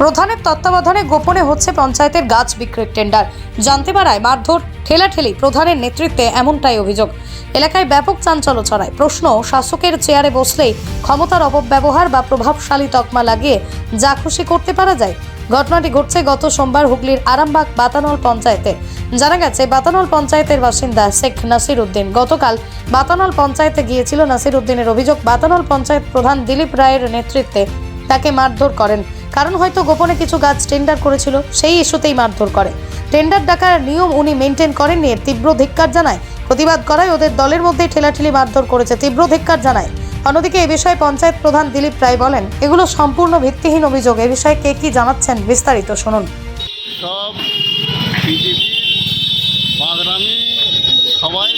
প্রধানের তত্ত্বাবধানে গোপনে হচ্ছে পঞ্চায়েতের গাছ বিক্রির টেন্ডার। জানতে পারায় মারধর, ঠেলাঠেলি প্রধানের নেতৃত্বে এমনটাই অভিযোগ। এলাকায় ব্যাপক চাঞ্চল্য ছড়ায়। প্রশ্ন, শাসকের চেয়ারে বসলেই ক্ষমতার অপব্যবহার বা প্রভাবশালী তকমা লাগিয়ে যা খুশি করতে পারা যায়? ঘটনাটি ঘটছে গত সোমবার হুগলির আরামবাগ বাতানল পঞ্চায়েতে। জানা গেছে, বাতানল পঞ্চায়েতের বাসিন্দা শেখ নাসির উদ্দিন। গতকাল বাতানল পঞ্চায়েতে গিয়েছিল নাসির উদ্দিনের অভিযোগ। বাতানল পঞ্চায়েত প্রধান দিলীপ রায়ের নেতৃত্বে তাকে মারধর করেন। কারণ হয়তো গোপনে কিছু গাছ টেন্ডার করেছিল, সেই ইস্যুতেই মারধর করে। টেন্ডার ডাকার নিয়ম উনি মেনটেন করেননি তীব্র ধিক্কার জানায়। প্রতিবাদ করায় ওদের দলের মধ্যেই ঠেলাঠেলি মারধর করেছে, তীব্র ধিক্কার জানায়। অন্যদিকে এ বিষয়ে পঞ্চায়েত প্রধান দিলীপ রায় বলেন, এগুলো সম্পূর্ণ ভিত্তিহীন অভিযোগ, এ বিষয়ে কে কি জানাচ্ছেন বিস্তারিত শুনুন। সব সবাই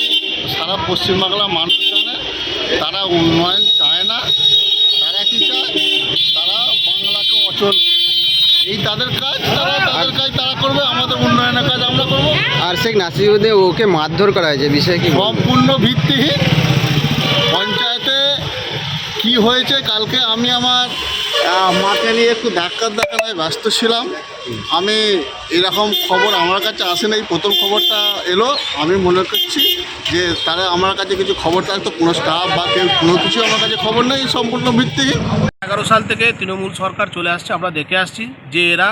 সারা পশ্চিমবাংলার মানুষ জানে, তারা উন্নয়ন চায় না তারা কি চায় তারা এই তাদের কাজ তারা তাদের কাজ তারা করবে আমাদের উন্নয়নের কাজ আমরা করব আর শেখ নাসিরুদ্দিন ওকে মারধর করা হয়েছে বিষয়ে কি? সম্পূর্ণ ভিত্তিহীন পঞ্চায়েতে কি হয়েছে কালকে আমি আমার মাকে নিয়ে একটু ডাক্তার দেখানোয় ব্যস্ত ছিলাম। আমি এরকম খবর আমার কাছে আসে নাই প্রথম খবরটা এলো। আমি মনে করছি যে তারা আমার কাছে কিছু খবর থাকতো, কোনো স্টাফ বা কেউ, কোনো কিছু আমার কাছে খবর নেই সম্পূর্ণ ভিত্তিহীন। এগারো সাল থেকে তৃণমূল সরকার চলে আসছে, আমরা দেখে আসছি যে এরা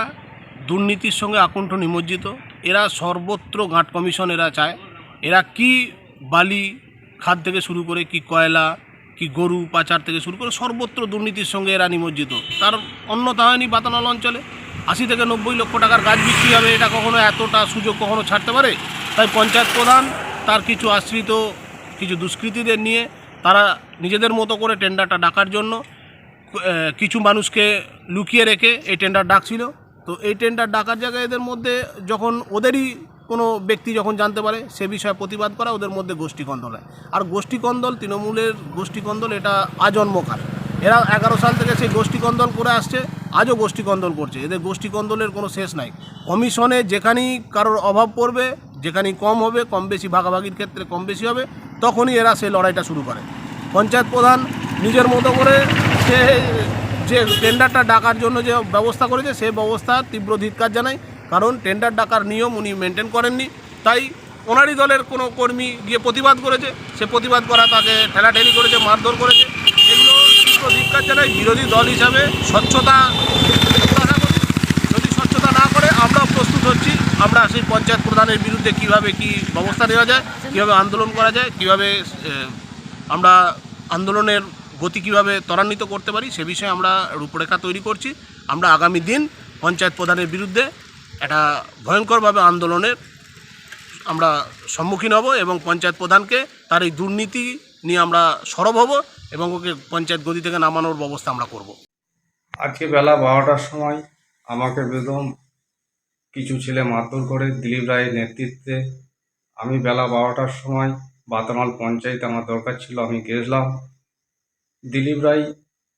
দুর্নীতির সঙ্গে আকণ্ঠ নিমজ্জিত। এরা সর্বত্র গাঁট কমিশন এরা চায়। এরা কি বালি খাদ থেকে শুরু করে কি কয়লা কি গরু পাচার থেকে শুরু করে সর্বত্র দুর্নীতির সঙ্গে এরা নিমজ্জিত। তার অন্যতা হয়নি বাতানল অঞ্চলে আশি থেকে নব্বই লক্ষ টাকার গাছ বিক্রি হবে, এটা কখনো এতটা সুযোগ কখনো ছাড়তে পারে? তাই পঞ্চায়েত প্রধান, তার কিছু আশ্রিত, কিছু দুষ্কৃতীদের নিয়ে তারা নিজেদের মতো করে টেন্ডারটা ডাকার জন্য কিছু মানুষকে লুকিয়ে রেখে এই টেন্ডার ডাকছিল। তো এই টেন্ডার ডাকার জায়গায় এদের মধ্যে যখন ওদেরই কোনো ব্যক্তি যখন জানতে পারে, সে বিষয়ে প্রতিবাদ করা, ওদের মধ্যে গোষ্ঠী কন্দল হয়। আর গোষ্ঠী কন্দল তৃণমূলের গোষ্ঠী কন্দল এটা আজন্মকার এরা এগারো সাল থেকে সেই গোষ্ঠী কন্দল করে আসছে, আজও গোষ্ঠী কন্দল করছে। এদের গোষ্ঠী কন্দলের কোনো শেষ নাই। কমিশনে যেখানেই কারোর অভাব পড়বে, যেখানেই কম হবে, কম বেশি ভাগাভাগির ক্ষেত্রে কম বেশি হবে, তখনই এরা সেই লড়াইটা শুরু করে। পঞ্চায়েত প্রধান নিজের মতো করে সে, যে টেন্ডারটা ডাকার জন্য যে ব্যবস্থা করেছে সেই ব্যবস্থা তীব্র ধিক্কার জানাই কারণ টেন্ডার ডাকার নিয়ম উনি মেনটেন করেননি। তাই ওনারই দলের কোনো কর্মী গিয়ে প্রতিবাদ করেছে। সে প্রতিবাদ করা তাকে ঠেলাঠেলি করেছে, মারধর করেছে। এগুলো তীব্র ধিক্কার জানাই বিরোধী দল হিসাবে স্বচ্ছতা যদি স্বচ্ছতা না করে, আমরাও প্রস্তুত হচ্ছি। আমরা সেই পঞ্চায়েত প্রধানের বিরুদ্ধে কীভাবে কি ব্যবস্থা নেওয়া যায়, কীভাবে আন্দোলন করা যায়, কীভাবে আমরা আন্দোলনের গতি কীভাবে ত্বরান্বিত করতে পারি, সে বিষয়ে আমরা রূপরেখা তৈরি করছি। আমরা আগামী দিন পঞ্চায়েত প্রধানের বিরুদ্ধে একটা ভয়ঙ্করভাবে আন্দোলনের আমরা সম্মুখীন হব এবং পঞ্চায়েত প্রধানকে তার এই দুর্নীতি নিয়ে আমরা সরব হব এবং ওকে পঞ্চায়েত গদি থেকে নামানোর ব্যবস্থা আমরা করব। আজকে বেলা বারোটার সময় আমাকে বেদম কিছু ছেলে মারধর করে দিলীপ রায়ের নেতৃত্বে আমি বেলা বারোটার সময় বাতামাল পঞ্চায়েত আমার দরকার ছিল, আমি গেছিলাম দিলীপ রায়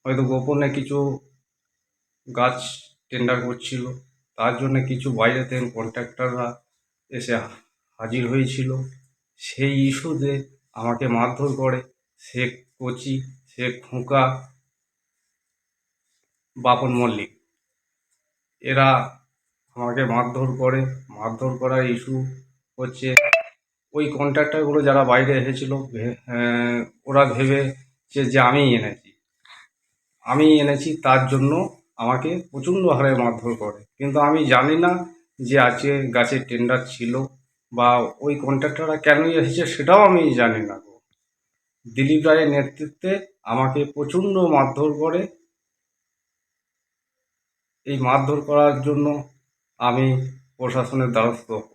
হয়তো গোপনে কিছু গাছ টেন্ডার করছিল। তার জন্য কিছু বাইরে থেকে কন্ট্রাক্টররা এসে হাজির হয়েছিল। সেই ইস্যুতে আমাকে মারধর করে। শেখ কচি শেখ খুঁকা বাপন মল্লিক। এরা আমাকে মারধর করে। মারধর করার ইস্যু হচ্ছে ওই কন্ট্রাক্টরগুলো যারা বাইরে এসেছিল ওরা ভেবেছে যে আমি এনেছি। আমি এনেছি, তার জন্য আমাকে প্রচণ্ড হারে মারধর করে। কিন্তু আমি জানি না যে আজকে গাছের টেন্ডার ছিল বা ওই কন্ট্রাক্টররা কেনই এসেছে সেটাও আমি জানি না দিলীপ রায়ের নেতৃত্বে আমাকে প্রচণ্ড মারধর করে। এই মারধর করার জন্য আমি প্রশাসনের দ্বারস্থ।